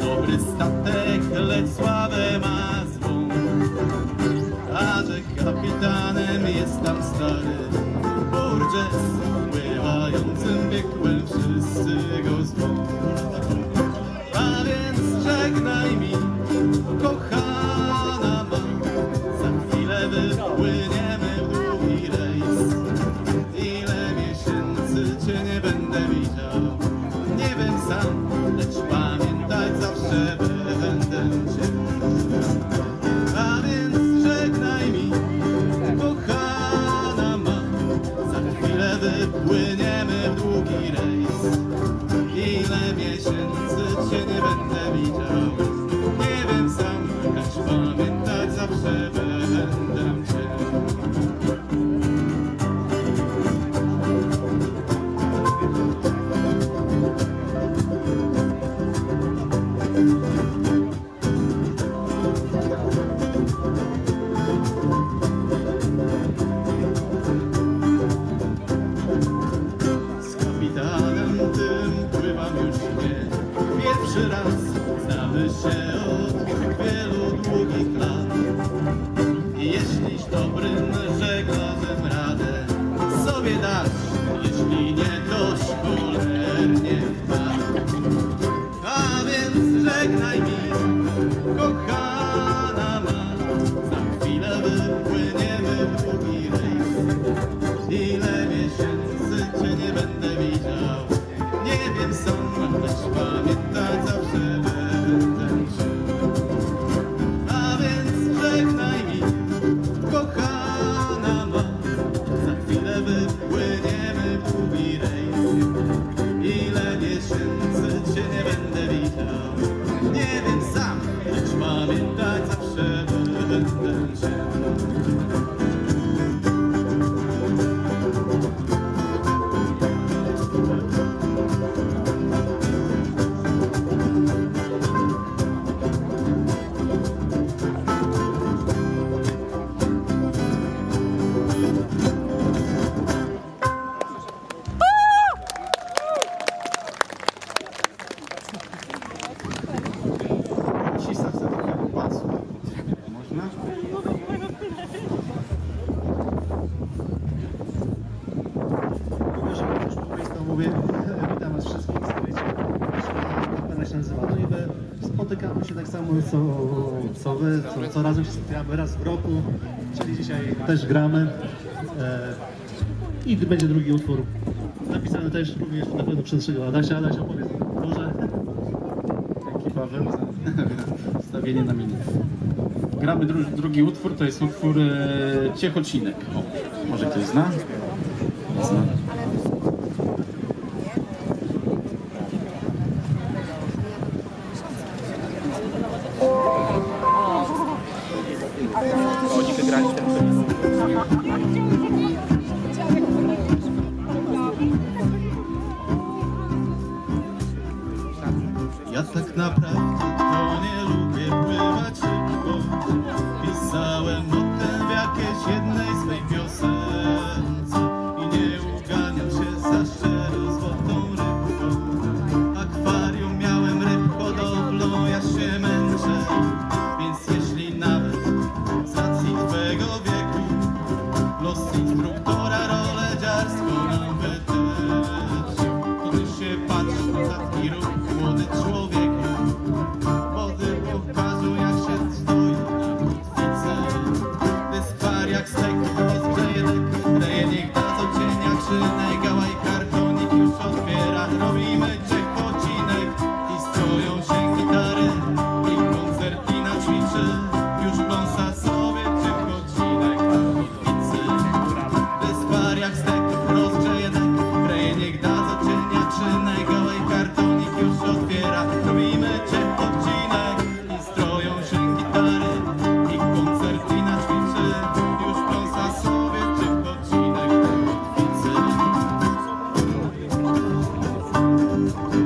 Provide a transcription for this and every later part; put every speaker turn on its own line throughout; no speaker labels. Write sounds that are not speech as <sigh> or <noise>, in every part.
dobry statek, lecz sławę ma złą. A że kapitanem jest tam stary Borges, pływającym piekłem wszyscy go zwą. A więc żegnaj mi, kochana ma, za chwilę wypłynie. 谢谢你们。programy są co, co razem się spotykamy raz w roku, czyli dzisiaj też gramy. E, I będzie drugi utwór, napisany też również na pewno przez naszego Adasia. Adasia, powiedz może.
Ekipa Paweł za <laughs> stawienie na minę. Gramy dru drugi utwór, to jest utwór e, Ciechocinek. O, może ktoś zna? Zna.
What's your Thank you.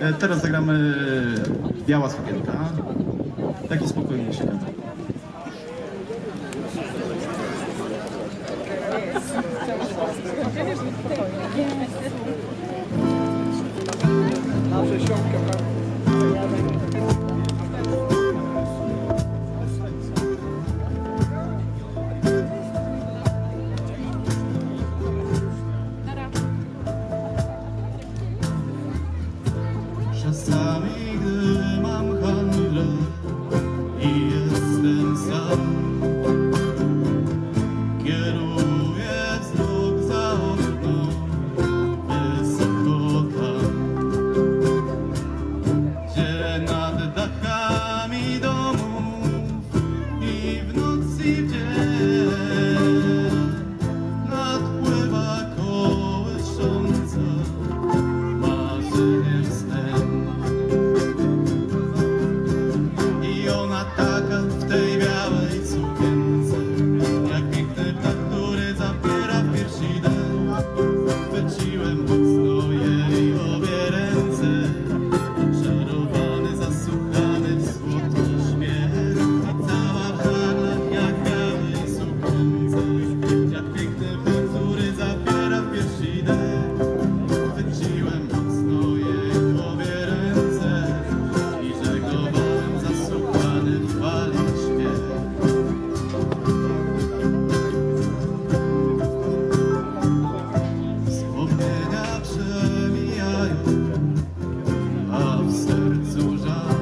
E, teraz zagramy e, Biała Sukienka. Taki spokojniejszy
się Yes. Prawda? sercu żal.